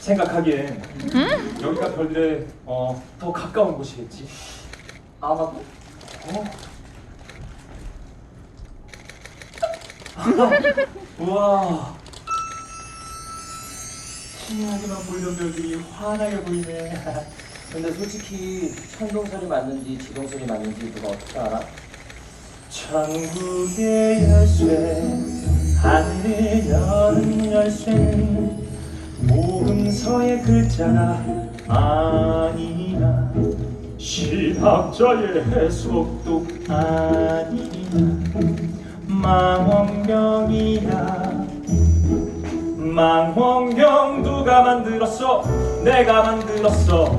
생각하기엔 여기가 별들의 어, 더 가까운 곳이겠지. 아마도? 어? 우와. 희미하게만 보이던 별들이 환하게 보이네. 근데 솔직히 천동설이 맞는지 지동설이 맞는지 누가 어떻게 알아? 천국의 열쇠 하늘에 여는 열쇠는 모음서의 글자가 아니라 신학자의 해석도 아니라 망원경이야 망원경 누가 만들었어 내가 만들었어.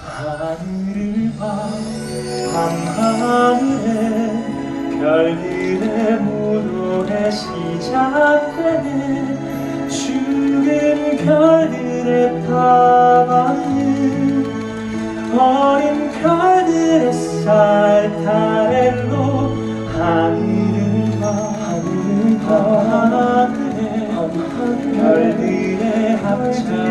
하늘을 봐 밤하늘에 별들의 무도회 시작되는 죽은 별들의 밤하늘 어린 별들의 살타렐로 하늘을 봐 하늘을 봐 하늘에 별들의 합창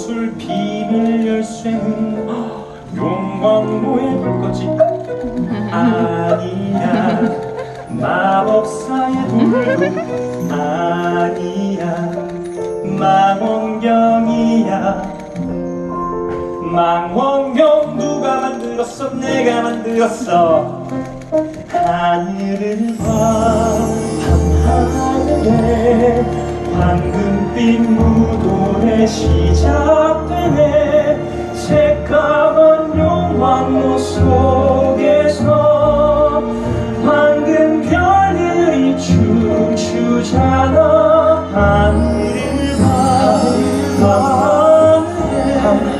영동술 비밀 열쇠는 용광로의 불꽃이 아니야. 마법사의 돌도 아니야. 망원경이야. 망원경 누가 만들었어? 내가 만들었어. 하늘을 봐 밤하늘에 황금빛 무 시작되네. 새까만 용광로 속에서 황금 별들이 춤추잖아. 하늘을 봐 밤하늘에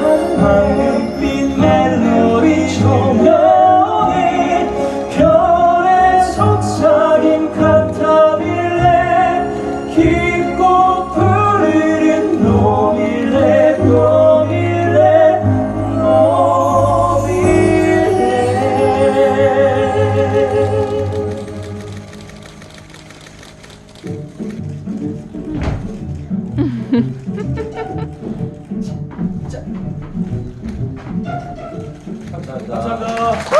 감사합니다. 감사합니다.